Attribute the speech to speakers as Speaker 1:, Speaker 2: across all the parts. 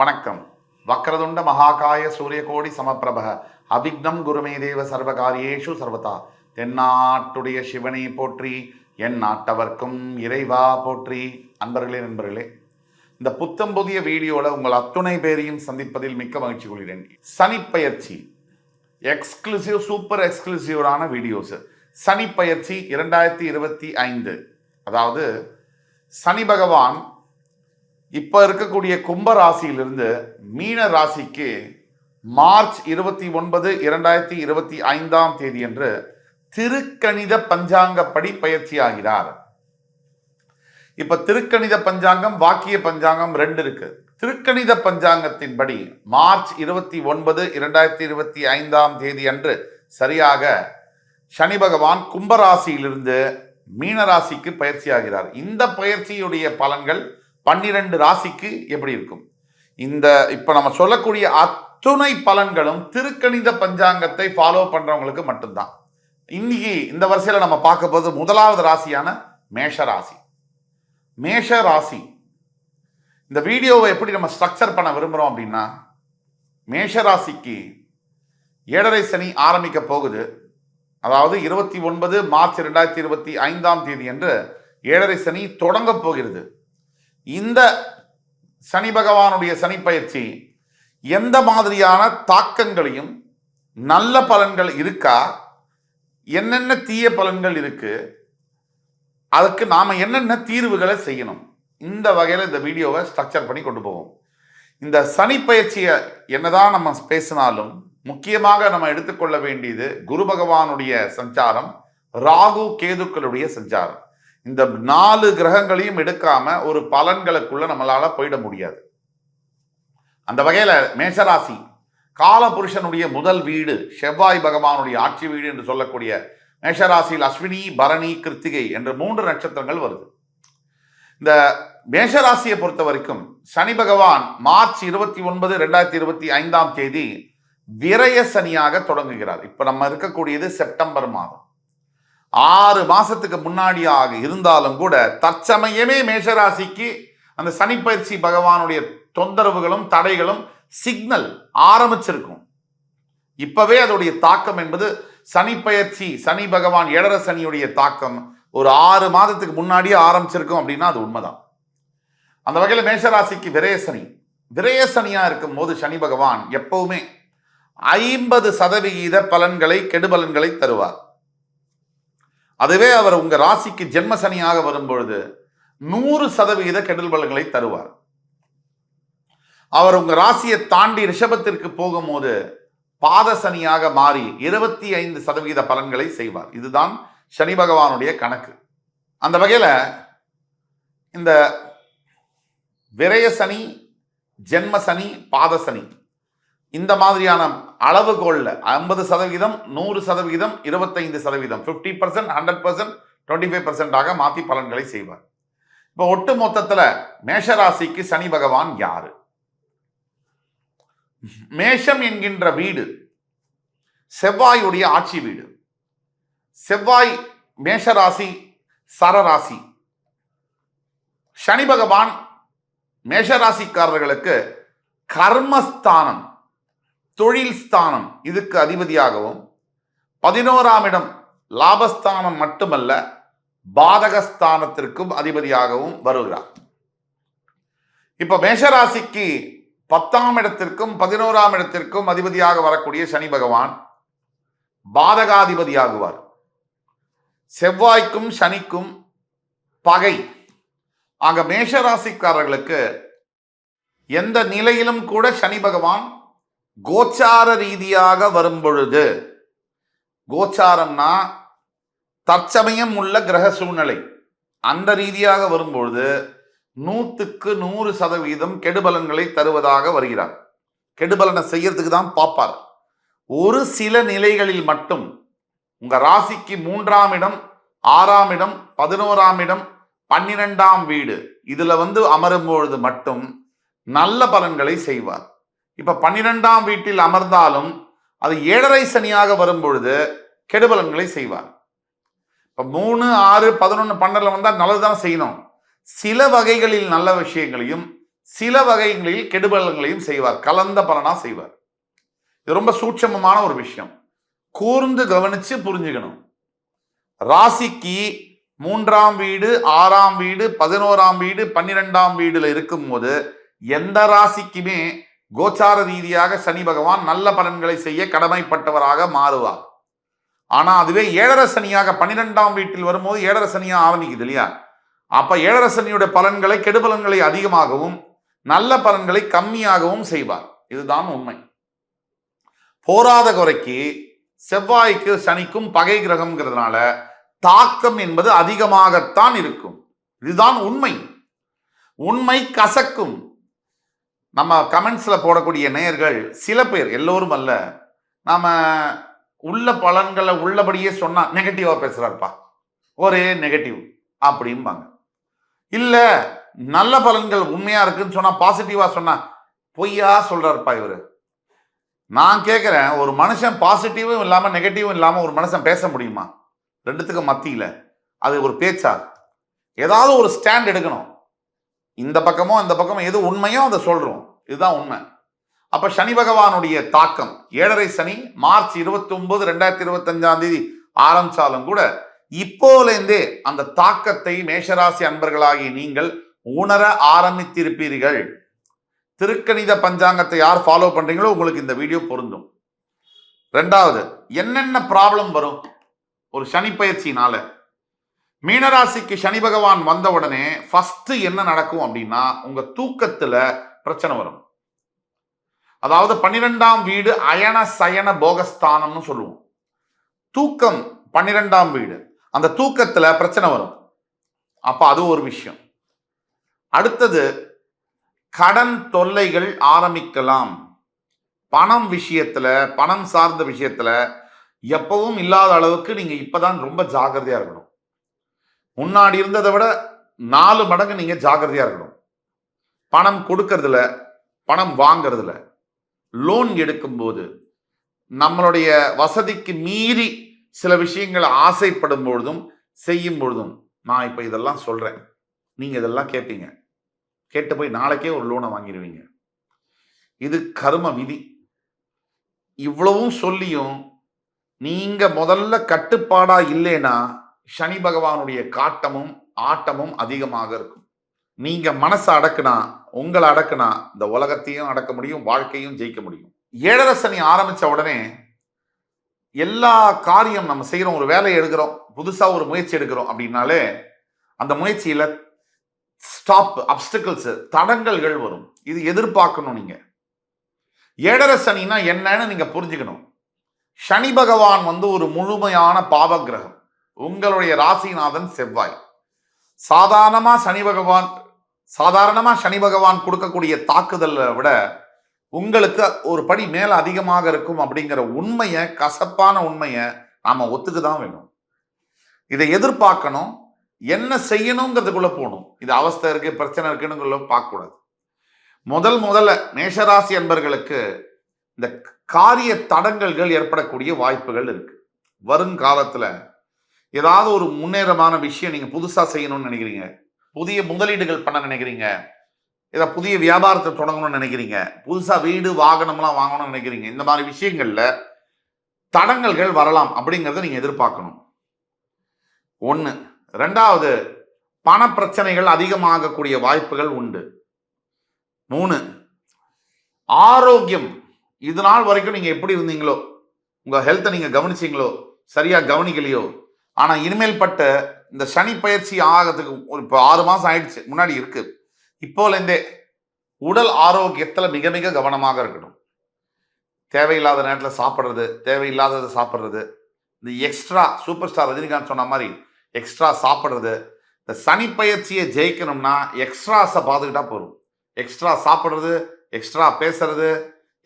Speaker 1: வணக்கம். வக்ரதுண்ட மகாகாய சூரியகோடி சமப்பிரப அபிக்னம் குருமே தேவ சர்வகாரியேஷு சர்வதா. தென்னாட்டுடைய சிவனை போற்றி என் நாட்டவர்க்கும் இறைவா போற்றி. அன்பர்களே நண்பர்களே இந்த புத்தம் புதிய வீடியோவில் உங்கள் அத்துணை பேரையும் சந்திப்பதில் மிக்க மகிழ்ச்சி கொள்கிறேன். சனிப்பயிற்சி எக்ஸ்க்ளூசிவ் சூப்பர் எக்ஸ்க்ளூசிவான வீடியோஸ். சனிப்பயிற்சி இரண்டாயிரத்தி இருபத்தி ஐந்து. அதாவது சனி பகவான் இப்போ இருக்கக்கூடிய கும்ப ராசியிலிருந்து மீன ராசிக்கு மார்ச் இருபத்தி ஒன்பது இரண்டாயிரத்தி இருபத்தி ஐந்தாம் தேதி என்று திருக்கணித பஞ்சாங்கப்படி பயிற்சி ஆகிறார் இப்ப திருக்கணித பஞ்சாங்கம் வாக்கிய பஞ்சாங்கம் ரெண்டு இருக்கு. திருக்கணித பஞ்சாங்கத்தின்படி மார்ச் இருபத்தி ஒன்பது இரண்டாயிரத்தி இருபத்தி ஐந்தாம் தேதி அன்று சரியாக சனி பகவான் கும்பராசியிலிருந்து மீனராசிக்கு பயிற்சி ஆகிறார் இந்த பயிற்சியுடைய பலன்கள் பன்னிரண்டு ராசிக்கு எப்படி இருக்கும்? இந்த இப்போ நம்ம சொல்லக்கூடிய அத்துணை பலன்களும் திருக்கணித பஞ்சாங்கத்தை ஃபாலோ பண்ணுறவங்களுக்கு மட்டும்தான். இன்னைக்கு இந்த வரிசையில் நம்ம பார்க்க போது முதலாவது ராசியான மேஷ ராசி. மேஷ ராசி. இந்த வீடியோவை எப்படி நம்ம ஸ்ட்ரக்சர் பண்ண விரும்புகிறோம் அப்படின்னா மேஷ ராசிக்கு ஏழரை சனி ஆரம்பிக்க போகுது. அதாவது இருபத்தி ஒன்பது மார்ச் ரெண்டாயிரத்தி இருபத்தி ஐந்தாம் தேதி என்று ஏழரை சனி தொடங்க போகிறது. இந்த சனி பகவானுடைய சனி பயிற்சி எந்த மாதிரியான தாக்கங்களையும் நல்ல பலன்கள் இருக்கா? என்னென்ன தீய பலன்கள் இருக்கு? அதுக்கு நாம் என்னென்ன தீர்வுகளை செய்யணும்? இந்த வகையில் இந்த வீடியோவை ஸ்ட்ரக்சர் பண்ணி கொண்டு போவோம். இந்த சனி பயிற்சியை என்னதான் நம்ம பேசினாலும் முக்கியமாக நம்ம எடுத்துக்கொள்ள வேண்டியது குரு பகவானுடைய சஞ்சாரம் ராகு கேதுக்களுடைய சஞ்சாரம். இந்த நாலு கிரகங்களையும் எடுக்காம ஒரு பலன்களுக்குள்ள நம்மளால போயிட முடியாது. அந்த வகையில மேஷராசி காலபுருஷனுடைய முதல் வீடு செவ்வாய் பகவானுடைய ஆட்சி வீடு என்று சொல்லக்கூடிய மேஷராசியில் அஸ்வினி பரணி கிருத்திகை என்ற மூன்று நட்சத்திரங்கள் வருது. இந்த மேஷராசியை பொறுத்த வரைக்கும் சனி பகவான் மார்ச் இருபத்தி ஒன்பது ரெண்டாயிரத்தி இருபத்தி ஐந்தாம் தேதி விரய சனியாக தொடங்குகிறார். இப்ப நம்ம இருக்கக்கூடியது செப்டம்பர் மாதம். ஆறு மாசத்துக்கு முன்னாடியாக இருந்தாலும் கூட தற்சமயமே மேஷராசிக்கு அந்த சனிப்பயிற்சி பகவானுடைய தொந்தரவுகளும் தடைகளும் சிக்னல் ஆரம்பிச்சிருக்கும். இப்பவே அதோடைய தாக்கம் என்பது சனி பயிற்சி சனி பகவான் ஏழர சனியுடைய தாக்கம் ஒரு ஆறு மாதத்துக்கு முன்னாடியே ஆரம்பிச்சிருக்கும் அப்படின்னா அது உண்மைதான். அந்த வகையில் மேஷராசிக்கு விரயசனி விரயசனியா இருக்கும் போது சனி பகவான் எப்பவுமே ஐம்பது சதவிகித பலன்களை கெடுபலன்களை தருவார். அதுவே அவர் உங்க ராசிக்கு ஜென்ம சனியாக வரும்பொழுது நூறு சதவிகித கெடல் பலன்களை தருவார். அவர் உங்க ராசியை தாண்டி ரிஷபத்திற்கு போகும்போது பாத சனியாக மாறி இருபத்தி ஐந்து சதவிகித பலன்களை செய்வார். இதுதான் சனி பகவானுடைய கணக்கு. அந்த வகையில இந்த விரய சனி ஜென்ம சனி பாத சனி இந்த மாதிரியான அளவுகோல்ல ஐம்பது சதவீதம் நூறு சதவீதம் இருபத்தைந்து சதவீதம் fifty percent hundred percent twenty five பர்சன்டாக மாற்றி பலன்களை செய்வார். இப்போ ஒட்டு மொத்தத்தில் மேஷராசிக்கு சனி பகவான் யாரு? மேஷம் என்கின்ற வீடு செவ்வாயுடைய ஆட்சி வீடு. செவ்வாய் மேஷராசி சரராசி. சனி பகவான் மேஷராசிக்காரர்களுக்கு கர்மஸ்தானம். தொழில் ஸ்தானம் இதுக்கு அதிபதியாகவும் பதினோராம் இடம் லாபஸ்தானம் மட்டுமல்ல பாதகஸ்தானத்திற்கும் அதிபதியாகவும் வருகிறார். இப்ப மேஷராசிக்கு பத்தாம் இடத்திற்கும் பதினோராம் இடத்திற்கும் அதிபதியாக வரக்கூடிய சனி பகவான் பாதகாதிபதியாகுவார். செவ்வாய்க்கும் சனிக்கும் பகை. ஆக மேஷராசிக்காரர்களுக்கு எந்த நிலையிலும் கூட சனி பகவான் கோச்சார ரீதியாக வரும் பொழுது கோச்சாரம்னா தற்சமயம் உள்ள கிரக சூழ்நிலை. அந்த ரீதியாக வரும்பொழுது நூற்றுக்கு நூறு சதவீதம் கெடுபலன்களை தருவதாக வருகிறார். கெடுபலனை செய்யறதுக்கு தான் பார்ப்பார். ஒரு சில நிலைகளில் மட்டும் உங்க ராசிக்கு மூன்றாம் இடம் ஆறாம் இடம் பதினோராம் இடம் பன்னிரெண்டாம் வீடு இதுல வந்து அமரும் பொழுது மட்டும் நல்ல பலன்களை செய்வார். இப்போ பன்னிரெண்டாம் வீட்டில் அமர்ந்தாலும் அது ஏழரை சனியாக வரும் பொழுது கெடுபலன்களை செய்வார். இப்போ மூணு ஆறு பதினொன்று பன்னெண்டில் வந்தால் நல்லது நல்லதுதான் செய்யணும். சில வகைகளில் நல்ல விஷயங்களையும் சில வகைகளில் கெடுபலன்களையும் செய்வார். கலந்த பலனாக செய்வார். இது ரொம்ப சூட்சமமான ஒரு விஷயம். கூர்ந்து கவனித்து புரிஞ்சுக்கணும். ராசிக்கு மூன்றாம் வீடு ஆறாம் வீடு பதினோராம் வீடு பன்னிரெண்டாம் வீடுல இருக்கும்போது எந்த ராசிக்குமே கோச்சார ரீதியாக சனி பகவான் நல்ல பலன்களை செய்ய கடமைப்பட்டவராக மாறுவார். ஆனால் அதுவே ஏழரை சனியாக பன்னிரெண்டாம் வீட்டில் வரும்போது ஏழரை சனியாக ஆரம்பிக்குது இல்லையா? அப்ப ஏழரை சனியுடைய பலன்களை கெடுபலன்களை அதிகமாகவும் நல்ல பலன்களை கம்மியாகவும் செய்வார். இதுதான் உண்மை. போராத குறைக்கு செவ்வாய்க்கு சனிக்கும் பகை கிரகம்ங்கிறதுனால தாக்கம் என்பது அதிகமாகத்தான் இருக்கும். இதுதான் உண்மை. உண்மை கசக்கும். நம்ம கமெண்ட்ஸில் போடக்கூடிய நேயர்கள் சில பேர் எல்லோரும் அல்ல நாம் உள்ள பலன்களை உள்ளபடியே சொன்னால் நெகட்டிவாக பேசுகிறாருப்பா ஒரே நெகட்டிவ் அப்படிம்பாங்க. இல்லை நல்ல பலன்கள் உண்மையாக இருக்குன்னு சொன்னால் பாசிட்டிவாக சொன்னால் பொய்யா சொல்கிறாருப்பா இவர். நான் கேட்குறேன் ஒரு மனுஷன் பாசிட்டிவும் இல்லாமல் நெகட்டிவும் இல்லாமல் ஒரு மனுஷன் பேச முடியுமா? ரெண்டுத்துக்கும் மத்தியில். அது ஒரு பேச்சா? ஏதாவது ஒரு ஸ்டாண்ட் எடுக்கணும். இந்த பக்கமோ அந்த பக்கமோ எது உண்மையோ அதை சொல்கிறோம் இதுதான் உண்மை. அப்போ சனி பகவானுடைய தாக்கம் ஏழரை சனி மார்ச் இருபத்தி ஒன்பது ரெண்டாயிரத்தி இருபத்தஞ்சாம் தேதி ஆரம்பிச்சாலும் கூட இப்போலேருந்தே அந்த தாக்கத்தை மேஷராசி அன்பர்களாகிய நீங்கள் உணர ஆரம்பித்திருப்பீர்கள். திருக்கணித பஞ்சாங்கத்தை யார் ஃபாலோ பண்ணுறீங்களோ உங்களுக்கு இந்த வீடியோ பொருந்தும். ரெண்டாவது என்னென்ன ப்ராப்ளம் வரும்? ஒரு சனி பயிற்சினால மீனராசிக்கு சனி பகவான் வந்த உடனே என்ன நடக்கும் அப்படின்னா உங்கள் தூக்கத்தில் பிரச்சனை வரும். அதாவது பன்னிரெண்டாம் வீடு அயன சயன போகஸ்தானம்னு சொல்லுவோம். தூக்கம் பன்னிரெண்டாம் வீடு. அந்த தூக்கத்தில் பிரச்சனை வரும். அப்போ அது ஒரு விஷயம். அடுத்தது கடன் தொல்லைகள் ஆரம்பிக்கலாம். பணம் விஷயத்தில் பணம் சார்ந்த விஷயத்தில் எப்பவும் இல்லாத அளவுக்கு நீங்கள் இப்போ தான் ரொம்ப ஜாகிரதையாக இருக்கணும். முன்னாடி இருந்ததை விட நாலு மடங்கு நீங்க ஜாக்கிரதையா இருக்கணும். பணம் கொடுக்கறதுல பணம் வாங்கறதுல லோன் எடுக்கும்போது நம்மளுடைய வசதிக்கு மீறி சில விஷயங்களை ஆசைப்படும் பொழுதும் செய்யும் பொழுதும் நான் இப்ப இதெல்லாம் சொல்றேன். நீங்க இதெல்லாம் கேட்பீங்க கேட்டு போய் நாளைக்கே ஒரு லோனை வாங்கிடுவீங்க இது கரும விதி. இவ்வளவும் சொல்லியும் நீங்க முதல்ல கட்டுப்பாடா இல்லைன்னா சனி பகவானுடைய காட்டமும் ஆட்டமும் அதிகமாக இருக்கும். நீங்க மனசை அடக்குனா உங்களை அடக்குனா இந்த உலகத்தையும் அடக்க முடியும் வாழ்க்கையும் ஜெயிக்க முடியும். ஏழரை சனி ஆரம்பிச்ச உடனே எல்லா காரியம் நம்ம செய்யறோம் ஒரு வேலையை எடுக்கிறோம் புதுசா ஒரு முயற்சி எடுக்கிறோம் அப்படின்னாலே அந்த முயற்சியில ஸ்டாப் அப்டிகல்ஸ் தடங்கல்கள் வரும். இது எதிர்பார்க்கணும் நீங்க. ஏழரை சனினா என்னன்னு நீங்க புரிஞ்சுக்கணும். சனி பகவான் வந்து ஒரு முழுமையான பாவகிரகம் உங்களுடைய ராசிநாதன் செவ்வாய். சாதாரணமா சனி பகவான் சாதாரணமா சனி பகவான் கொடுக்கக்கூடிய தாக்குதலை விட உங்களுக்கு ஒரு படி மேல அதிகமாக இருக்கும் அப்படிங்கிற உண்மையை கசப்பான உண்மையை நாம ஒத்துக்கு தான் வேணும். இதை எதிர்பார்க்கணும். என்ன செய்யணுங்கிறதுக்குள்ள போகணும். இது அவஸ்தை இருக்கு பிரச்சனை இருக்குன்னு பார்க்கக்கூடாது. முதல் முதல்ல மேஷராசி என்பர்களுக்கு இந்த காரிய தடங்கல்கள் ஏற்படக்கூடிய வாய்ப்புகள் இருக்கு. வருங்காலத்துல ஏதாவது ஒரு முன்னேறமான விஷயம் நீங்க புதுசா செய்யணும்னு நினைக்கிறீங்க. புதிய முதலீடுகள் பண்ண நினைக்கிறீங்க. ஏதோ புதிய வியாபாரத்தை தொடங்கணும்னு நினைக்கிறீங்க. புதுசா வீடு வாகனம்லாம் வாங்கணும்னு நினைக்கிறீங்க. இந்த மாதிரி விஷயங்கள்ல தடங்கல்கள் வரலாம் அப்படிங்கிறத நீங்க எதிர்பார்க்கணும். ஒண்ணு. ரெண்டாவது பண பிரச்சனைகள் அதிகமாகக்கூடிய வாய்ப்புகள் உண்டு. மூணு ஆரோக்கியம். இது நாள் வரைக்கும் நீங்க எப்படி இருந்தீங்களோ உங்க ஹெல்த்தை நீங்க கவனிச்சீங்களோ சரியா கவனிக்கலையோ ஆனால் இனிமேல் பட்ட இந்த சனி பயிற்சி ஆகிறதுக்கு ஒரு இப்போ ஆறு மாதம் ஆயிடுச்சு முன்னாடி இருக்கு. இப்போலேருந்தே உடல் ஆரோக்கியத்தில் மிக மிக கவனமாக இருக்கணும். தேவையில்லாத நேரத்தில் சாப்பிட்றது தேவையில்லாததை சாப்பிட்றது. இந்த எக்ஸ்ட்ரா சூப்பர் ஸ்டார் ரஜினிகாந்த் சொன்ன மாதிரி எக்ஸ்ட்ரா சாப்பிட்றது. இந்த சனி பயிற்சியை ஜெயிக்கணும்னா எக்ஸ்ட்ராஸை பார்த்துக்கிட்டா போதும். எக்ஸ்ட்ரா சாப்பிட்றது எக்ஸ்ட்ரா பேசுறது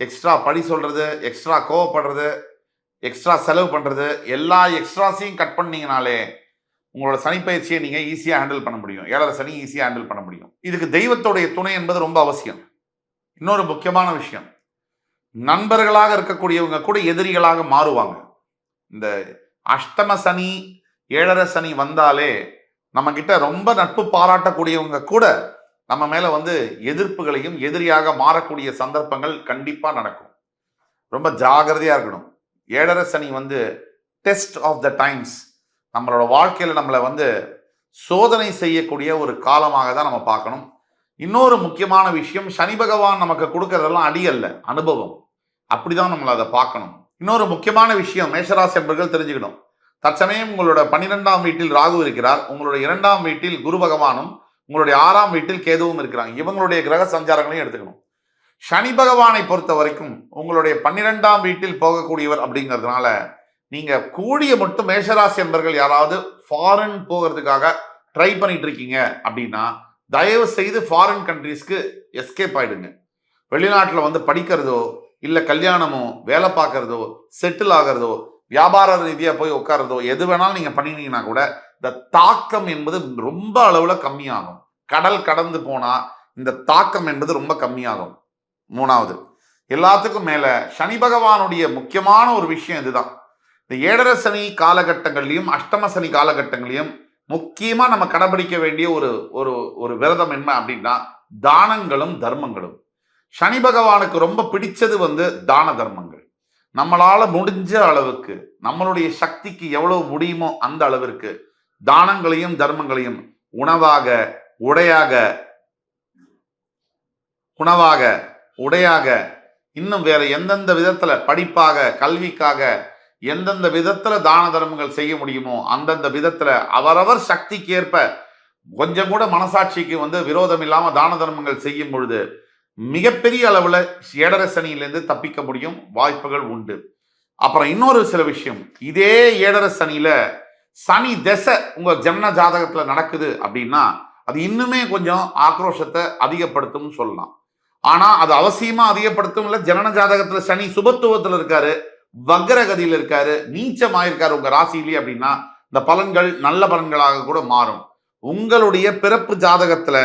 Speaker 1: எக்ஸ்ட்ரா படி சொல்கிறது எக்ஸ்ட்ரா கோவப்படுறது எக்ஸ்ட்ரா செலவு பண்ணுறது எல்லா எக்ஸ்ட்ராஸையும் கட் பண்ணீங்கனாலே உங்களோட சனிப்பயிற்சியை நீங்கள் ஈஸியாக ஹேண்டில் பண்ண முடியும். ஏழரை சனி ஈஸியாக ஹேண்டில் பண்ண முடியும். இதுக்கு தெய்வத்தோடைய துணை என்பது ரொம்ப அவசியம். இன்னொரு முக்கியமான விஷயம். நண்பர்களாக இருக்கக்கூடியவங்க கூட எதிரிகளாக மாறுவாங்க. இந்த அஷ்டம சனி ஏழரை சனி வந்தாலே நம்ம ரொம்ப நட்பு பாராட்டக்கூடியவங்க கூட நம்ம மேலே வந்து எதிர்ப்புகளையும் எதிரியாக மாறக்கூடிய சந்தர்ப்பங்கள் கண்டிப்பாக நடக்கும். ரொம்ப ஜாகிரதையாக இருக்கணும். ஏழரை சனி வந்து டெஸ்ட் ஆஃப் த டைம்ஸ் நம்மளோட வாழ்க்கையில் நம்மளை வந்து சோதனை செய்யக்கூடிய ஒரு காலமாக தான் நம்ம பார்க்கணும். இன்னொரு முக்கியமான விஷயம் சனி பகவான் நமக்கு கொடுக்கறதெல்லாம் அடி அல்ல அனுபவம். அப்படிதான் நம்மளை அதை பார்க்கணும். இன்னொரு முக்கியமான விஷயம் மேஷராசி என்பர்கள் தெரிஞ்சுக்கணும். தற்சமயம் உங்களோட பன்னிரெண்டாம் வீட்டில் ராகு இருக்கிறார். உங்களுடைய இரண்டாம் வீட்டில் குரு பகவானும் உங்களுடைய ஆறாம் வீட்டில் கேதுவும் இருக்கிறாங்க. இவங்களுடைய கிரக சஞ்சாரங்களையும் எடுத்துக்கணும். சனி பகவானை பொறுத்த வரைக்கும் உங்களுடைய பன்னிரெண்டாம் வீட்டில் போகக்கூடியவர் அப்படிங்கிறதுனால நீங்க கூடிய மட்டும் மேஷராசி என்பர்கள் யாராவது ஃபாரின் போகிறதுக்காக ட்ரை பண்ணிட்டு இருக்கீங்க அப்படின்னா தயவு செய்து ஃபாரின் கண்ட்ரீஸ்க்கு எஸ்கேப் ஆயிடுங்க. வெளிநாட்டில் வந்து படிக்கிறதோ இல்லை கல்யாணமோ வேலை பார்க்கறதோ செட்டில் ஆகிறதோ வியாபார ரீதியாக போய் உட்காரதோ எது வேணாலும் நீங்கள் பண்ணினீங்கன்னா கூட இந்த தாக்கம் என்பது ரொம்ப அளவில் கம்மியாகும். கடல் கடந்து போனால் இந்த தாக்கம் என்பது ரொம்ப கம்மியாகும். மூணாவது. எல்லாத்துக்கும் மேல சனி பகவானுடைய முக்கியமான ஒரு விஷயம் இதுதான். இந்த ஏழரை சனி காலகட்டங்கள்லையும் அஷ்டம சனி காலகட்டங்களையும் முக்கியமா நம்ம கடைபிடிக்க வேண்டிய ஒரு ஒரு ஒரு விரதம் என்ன அப்படின்னா தானங்களும் தர்மங்களும். சனி பகவானுக்கு ரொம்ப பிடிச்சது வந்து தான தர்மங்கள். நம்மளால முடிஞ்ச அளவுக்கு நம்மளுடைய சக்திக்கு எவ்வளவு முடியுமோ அந்த அளவிற்கு தானங்களையும் தர்மங்களையும் உணவாக உடையாக உணவாக உடையாக இன்னும் வேற எந்தெந்த விதத்துல படிப்பாக கல்விக்காக எந்தெந்த விதத்துல தான தர்மங்கள் செய்ய முடியுமோ அந்தந்த விதத்துல அவரவர் சக்திக்கு ஏற்ப கொஞ்சம் கூட மனசாட்சிக்கு வந்து விரோதம் இல்லாம தான தர்மங்கள் செய்யும் பொழுது மிகப்பெரிய அளவுல ஏடரசனியிலிருந்து தப்பிக்க முடியும் வாய்ப்புகள் உண்டு. அப்புறம் இன்னொரு சில விஷயம் இதே ஏடரசனியில சனி திசை உங்க ஜன்ன ஜாதகத்துல நடக்குது அப்படின்னா அது இன்னுமே கொஞ்சம் ஆக்ரோஷத்தை அதிகப்படுத்தும் சொல்லலாம். ஆனால் அது அவசியமாக அதிகப்படுத்தும் இல்லை ஜனன ஜாதகத்தில் சனி சுபத்துவத்தில் இருக்காரு. வக்ரகதியில் இருக்காரு. நீச்சமாயிருக்காரு உங்கள் ராசியிலே அப்படின்னா இந்த பலன்கள் நல்ல பலன்களாக கூட மாறும். உங்களுடைய பிறப்பு ஜாதகத்தில்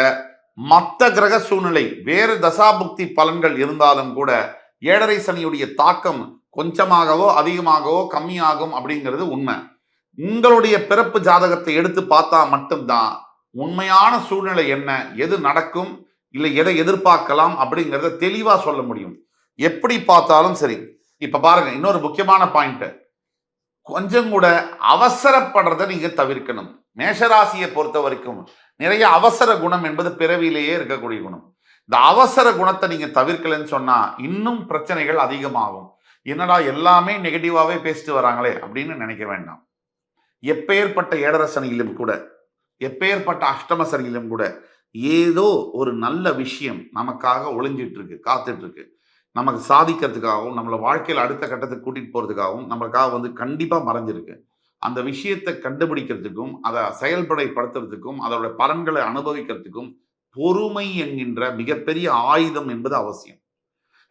Speaker 1: மற்ற கிரக சூழ்நிலை வேறு தசாபுக்தி பலன்கள் இருந்தாலும் கூட ஏழரை சனியுடைய தாக்கம் கொஞ்சமாகவோ அதிகமாகவோ கம்மியாகும் அப்படிங்கிறது உண்மை. உங்களுடைய பிறப்பு ஜாதகத்தை எடுத்து பார்த்தா மட்டும்தான் உண்மையான சூழ்நிலை என்ன எது நடக்கும் இல்லை எதை எதிர்பார்க்கலாம் அப்படிங்கிறத தெளிவா சொல்ல முடியும். எப்படி பார்த்தாலும் சரி. இப்ப பாருங்க இன்னொரு முக்கியமான பாயிண்ட்டு கொஞ்சம் கூட அவசரப்படுறத நீங்க தவிர்க்கணும். மேஷராசியை பொறுத்த வரைக்கும் நிறைய அவசர குணம் என்பது பிறவியிலேயே இருக்கக்கூடிய குணம். இந்த அவசர குணத்தை நீங்க தவிர்க்கலன்னு சொன்னா இன்னும் பிரச்சனைகள் அதிகமாகும். என்னடா எல்லாமே நெகட்டிவாகவே பேசிட்டு வராங்களே அப்படின்னு நினைக்க வேண்டாம். எப்பேற்பட்ட ஏடரசனியிலும் கூட எப்பேற்பட்ட அஷ்டம சனியிலும் கூட ஏதோ ஒரு நல்ல விஷயம் நமக்காக ஒளிஞ்சிட்டு இருக்கு காத்துட்டு இருக்கு நமக்கு சாதிக்கிறதுக்காகவும் நம்மளை வாழ்க்கையில் அடுத்த கட்டத்துக்கு கூட்டிட்டு போறதுக்காகவும் நம்மளுக்காக வந்து கண்டிப்பா மறைஞ்சிருக்கு. அந்த விஷயத்தை கண்டுபிடிக்கிறதுக்கும் அதை செயல்படைப்படுத்துறதுக்கும் அதோட பலன்களை அனுபவிக்கிறதுக்கும் பொறுமை என்கின்ற மிகப்பெரிய ஆயுதம் என்பது அவசியம்.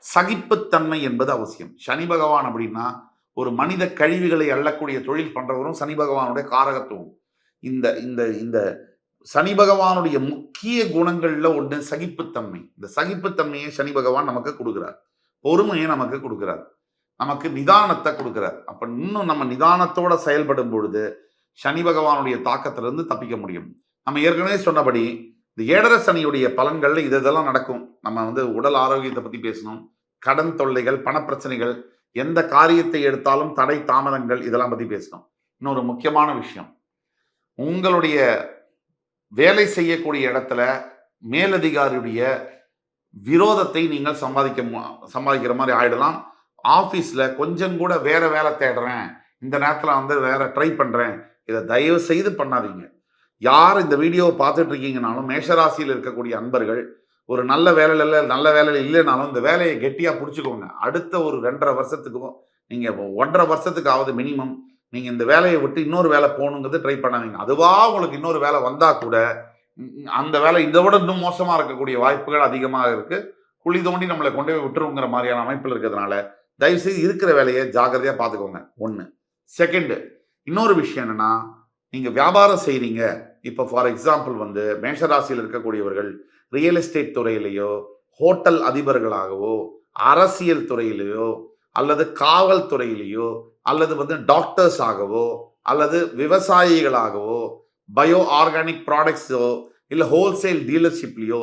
Speaker 1: சகிப்புத்தன்மை என்பது அவசியம். சனி பகவான் அப்படின்னா ஒரு மனித கழிவுகளை அள்ளக்கூடிய தொழில் பண்றவரும் சனி பகவானுடைய காரகத்துவம். இந்த இந்த இந்த சனி பகவானுடைய முக்கிய குணங்கள்ல ஒன்று சகிப்புத்தன்மை. இந்த சகிப்புத்தன்மையை சனி பகவான் நமக்கு கொடுக்குறார். பொறுமையை நமக்கு கொடுக்குறார். நமக்கு நிதானத்தை கொடுக்குறார். அப்ப இன்னும் நம்ம நிதானத்தோட செயல்படும் பொழுது சனி பகவானுடைய தாக்கத்திலிருந்து தப்பிக்க முடியும். நம்ம ஏற்கனவே சொன்னபடி இந்த ஏழரை சனியுடைய பலன்கள்ல இது இதெல்லாம் நடக்கும். நம்ம வந்து உடல் ஆரோக்கியத்தை பத்தி பேசணும். கடன் தொல்லைகள் பணப்பிரச்சனைகள் எந்த காரியத்தை எடுத்தாலும் தடை தாமதங்கள் இதெல்லாம் பத்தி பேசணும். இன்னொரு முக்கியமான விஷயம். உங்களுடைய வேலை செய்யக்கூடிய இடத்துல மேலதிகாரியுடைய விரோதத்தை நீங்கள் சம்பாதிக்க சம்பாதிக்கிற மாதிரி ஆயிடலாம். ஆஃபீஸில் கொஞ்சம் கூட வேற வேலை தேடுறேன். இந்த நேரத்தில் வந்து வேற ட்ரை பண்ணுறேன் இதை தயவு செய்து பண்ணாதீங்க. யார் இந்த வீடியோவை பார்த்துட்டு இருக்கீங்கனாலும் மேஷராசியில் இருக்கக்கூடிய அன்பர்கள் ஒரு நல்ல வேலையில் இல்லை நல்ல வேலையில் இல்லைனாலும் இந்த வேலையை கெட்டியாக பிடிச்சிக்கோங்க. அடுத்த ஒரு ரெண்டரை வருஷத்துக்கும் நீங்கள் ஒன்றரை வருஷத்துக்காவது மினிமம் நீங்கள் இந்த வேலையை விட்டு இன்னொரு வேலை போகணுங்கிறது ட்ரை பண்ணாதீங்க. அதுவாக உங்களுக்கு இன்னொரு வேலை வந்தால் கூட அந்த வேலை இதை விட இன்னும் மோசமாக இருக்கக்கூடிய வாய்ப்புகள் அதிகமாக இருக்குது குழி தோண்டி நம்மளை கொண்டு போய் விட்டுருங்கிற மாதிரியான அமைப்பில் இருக்கிறதுனால தயவுசெய்து இருக்கிற வேலையை ஜாக்கிரதையாக பார்த்துக்கோங்க ஒன்று செகண்டு இன்னொரு விஷயம் என்னென்னா நீங்கள் வியாபாரம் செய்கிறீங்க இப்போ ஃபார் எக்ஸாம்பிள் வந்து மேஷராசியில் இருக்கக்கூடியவர்கள் ரியல் எஸ்டேட் துறையிலேயோ ஹோட்டல் அதிபர்களாகவோ அரசியல் துறையிலேயோ அல்லது காவல்துறையிலேயோ அல்லது வந்து டாக்டர்ஸ் ஆகவோ அல்லது விவசாயிகளாகவோ பயோ ஆர்கானிக் ப்ராடக்ட்ஸோ இல்லை ஹோல்சேல் டீலர்ஷிப்லேயோ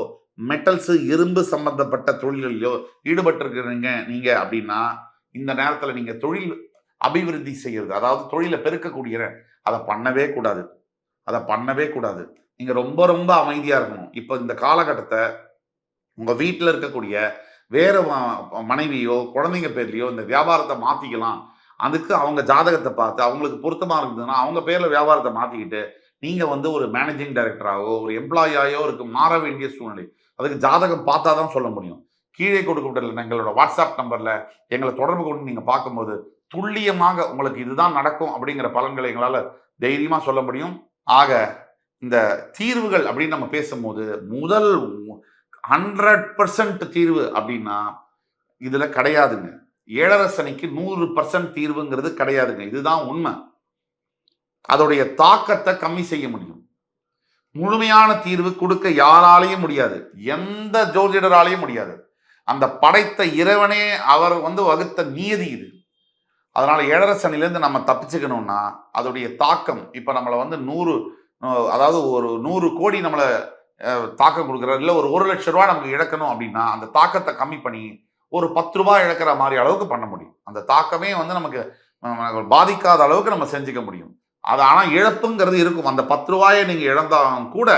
Speaker 1: மெட்டல்ஸு இரும்பு சம்பந்தப்பட்ட தொழில்களையோ ஈடுபட்டிருக்கிறீங்க நீங்கள் அப்படின்னா இந்த நேரத்தில் நீங்கள் தொழில் அபிவிருத்தி செய்கிறது அதாவது தொழிலை பெருக்கக்கூடிய அதை பண்ணவே கூடாது. அதை பண்ணவே கூடாது. நீங்கள் ரொம்ப ரொம்ப அமைதியாக இருக்கணும். இப்போ இந்த காலகட்டத்தை உங்கள் வீட்டில் இருக்கக்கூடிய வேற மனைவியோ குழந்தைங்க பேர்லையோ இந்த வியாபாரத்தை மாற்றிக்கலாம் அதுக்கு அவங்க ஜாதகத்தை பார்த்து அவங்களுக்கு பொருத்தமாக இருந்ததுன்னா அவங்க பேரில் வியாபாரத்தை மாற்றிக்கிட்டு நீங்கள் வந்து ஒரு மேனேஜிங் டைரக்டராகவோ ஒரு எம்ப்ளாயாயோ இருக்கு மாற வேண்டிய சூழ்நிலை. அதுக்கு ஜாதகம் பார்த்தா தான் சொல்ல முடியும். கீழே கொடுக்கப்பட்ட எங்களோட வாட்ஸ்அப் நம்பரில் எங்களை தொடர்பு கொண்டு நீங்கள் பார்க்கும்போது துல்லியமாக உங்களுக்கு இதுதான் நடக்கும் அப்படிங்கிற பலன்களை எங்களால் தைரியமாக சொல்ல முடியும். ஆக இந்த தீர்வுகள் அப்படின்னு நம்ம பேசும்போது முதல் ஹண்ட்ரட் பர்சன்ட் தீர்வு அப்படின்னா இதுல கிடையாதுங்க. ஏழரை சனிக்கு நூறு பர்சன்ட் தீர்வுங்கிறது கிடையாதுங்க. இதுதான் உண்மை. அதோடைய தாக்கத்தை கம்மி செய்ய முடியும். முழுமையான தீர்வு கொடுக்க யாராலையும் முடியாது. எந்த ஜோதிடராலையும் முடியாது. அந்த படைத்த இறைவனே அவர் வந்து வகுத்த நியதி இது. அதனால ஏழரை சனிலேருந்து நம்ம தப்பிச்சுக்கணும்னா அதோடைய தாக்கம் இப்போ நம்மளை வந்து நூறு அதாவது ஒரு நூறு கோடி நம்மளை தாக்கம் கொடுக்குறாரு. இல்லை ஒரு ஒரு லட்ச ரூபாய் நமக்கு இழக்கணும் அப்படின்னா அந்த தாக்கத்தை கம்மி பண்ணி ஒரு பத்து ரூபாய் இழக்கிற மாதிரி அளவுக்கு பண்ண முடியும். அந்த தாக்கமே வந்து நமக்கு பாதிக்காத அளவுக்கு நம்ம செஞ்சுக்க முடியும். அது ஆனால் இழப்புங்கிறது இருக்கும். அந்த பத்து ரூபாயை நீங்கள் இழந்தாலும் கூட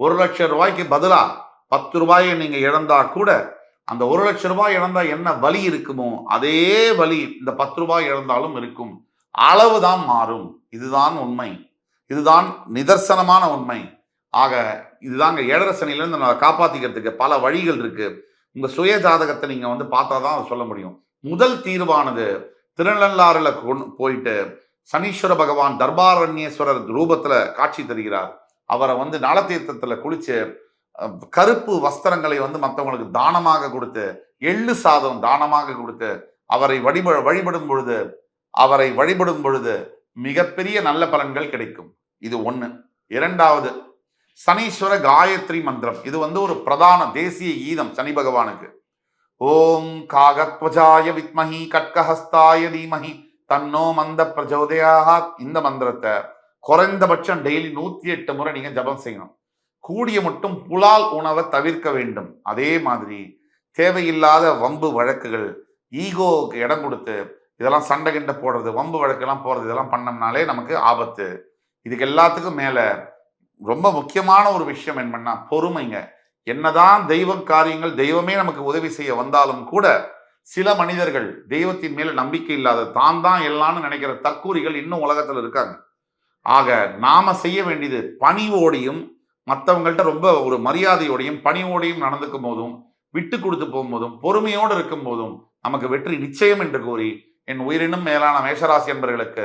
Speaker 1: ஒரு லட்சம் ரூபாய்க்கு பதிலாக பத்து ரூபாயை நீங்கள் இழந்தா கூட அந்த ஒரு லட்சம் ரூபாய் இழந்தால் என்ன வலி இருக்குமோ அதே வலி இந்த பத்து ரூபாய் இழந்தாலும் இருக்கும். அளவு தான் மாறும். இதுதான் உண்மை. இதுதான் நிதர்சனமான உண்மை. ஆக இதுதாங்க ஏழரை சனிலேருந்து நான் பல வழிகள் இருக்குது உங்கள் சுய ஜாதகத்தை நீங்கள் வந்து பார்த்தா தான் அதை சொல்ல முடியும். முதல் தீர்வானது திருநள்ளாறுல கொண்டு போயிட்டு சனீஸ்வர பகவான் தர்பாரண்யேஸ்வரர் ரூபத்தில் காட்சி தருகிறார். அவரை வந்து நலத்தீர்த்தத்தில் குளித்து கருப்பு வஸ்திரங்களை வந்து மற்றவங்களுக்கு தானமாக கொடுத்து எள்ளு சாதம் தானமாக கொடுத்து அவரை வழிப வழிபடும் பொழுது அவரை வழிபடும் பொழுது மிகப்பெரிய நல்ல பலன்கள் கிடைக்கும். இது ஒன்று இரண்டாவது சனீஸ்வர காயத்ரி மந்திரம். இது வந்து ஒரு பிரதான தேசிய கீதம் சனி பகவானுக்கு. ஓம் காகத்வஜாய வித்மஹி கட்கஹஸ்தாய தீமஹி தன்னோ மந்த பிரஜோதயாக இந்த மந்திரத்தை குறைந்தபட்சம் டெய்லி நூத்தி எட்டு முறை நீங்க ஜபம் செய்யணும். கூடிய மட்டும் புலால் உணவை தவிர்க்க வேண்டும். அதே மாதிரி தேவையில்லாத வம்பு வழக்குகள் ஈகோவுக்கு இடம் கொடுத்து இதெல்லாம் சண்டை கிண்ட போடுறது வம்பு வழக்கெல்லாம் போடுறது இதெல்லாம் பண்ணோம்னாலே நமக்கு ஆபத்து. இதுக்கு எல்லாத்துக்கும் மேலே ரொம்ப முக்கியமான ஒரு விஷயம் என்னன்னா பொறுமைங்க. என்னதான் தெய்வ காரியங்கள் தெய்வமே நமக்கு உதவி செய்ய வந்தாலும் கூட சில மனிதர்கள் தெய்வத்தின் மேல நம்பிக்கை இல்லாத தான் தான் எல்லாம்னு நினைக்கிற தற்கூறிகள் இன்னும் உலகத்துல இருக்காங்க. ஆக நாம செய்ய வேண்டியது பணிவோடையும் மற்றவங்கள்ட்ட ரொம்ப ஒரு மரியாதையோடையும் பணிவோடையும் நடந்துக்கும் போதும் விட்டு கொடுத்து போகும்போதும் பொறுமையோடு இருக்கும் போதும் நமக்கு வெற்றி நிச்சயம் என்று கூறி என் உயிரினும் மேலான மேஷராசி என்பவர்களுக்கு